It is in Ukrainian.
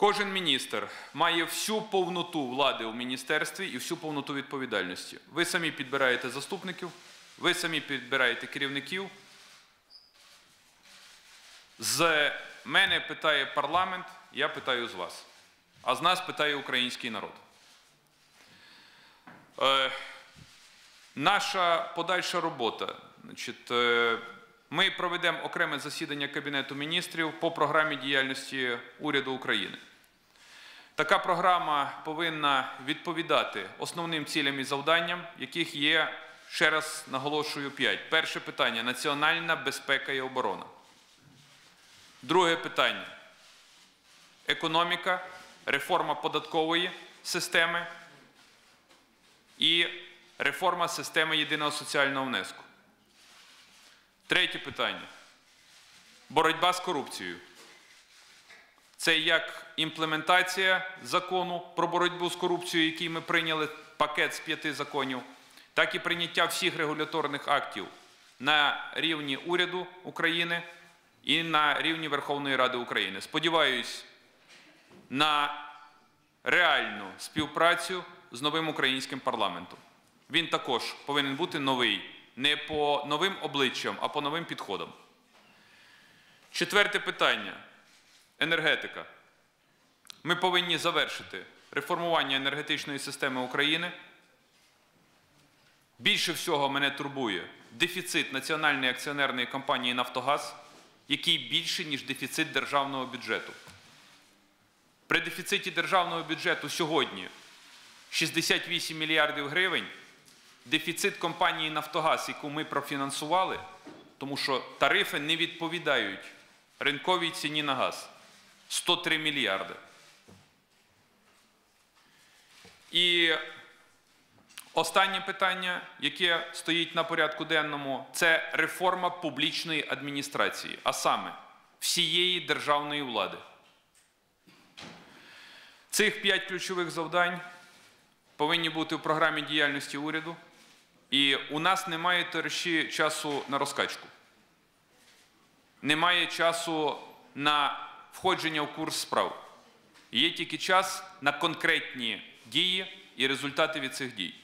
Кожен міністр має всю повноту влади у міністерстві і всю повноту відповідальності. Ви самі підбираєте заступників, ви самі підбираєте керівників. З мене питає парламент, я питаю з вас. А з нас питає український народ. Е, наша подальша робота. Значить, е, ми проведемо окреме засідання Кабінету міністрів по програмі діяльності уряду України. Така програма повинна відповідати основним цілям і завданням, яких є, ще раз наголошую, п'ять. Перше питання національна безпека і оборона. Друге питання економіка, реформа податкової системи і реформа системи єдиного соціального внеску. Третє питання боротьба з корупцією. Це як імплементація закону про боротьбу з корупцією, який ми прийняли пакет з п'яти законів, так і прийняття всіх регуляторних актів на рівні уряду України і на рівні Верховної Ради України. Сподіваюсь на реальну співпрацю з новим українським парламентом. Він також повинен бути новий, не по новим обличчям, а по новим підходам. Четверте питання енергетика. Ми повинні завершити реформування енергетичної системи України. Більше всього мене турбує дефіцит національної акціонерної компанії Нафтогаз, який більше, ніж дефіцит державного бюджету. При дефіциті державного бюджету сьогодні 68 мільярдів гривень. Дефіцит компанії Нафтогаз, яку ми профінансували, тому що тарифи не відповідають ринковій ціні на газ 103 мільярди. І останнє питання, яке стоїть на порядку денному, це реформа публічної адміністрації, а саме всієї державної влади. Цих п'ять ключових завдань повинні бути в програмі діяльності уряду. І у нас немає товариші, часу на розкачку. Немає часу на входження в курс справ. Є тільки час на конкретні дії і результати від цих дій.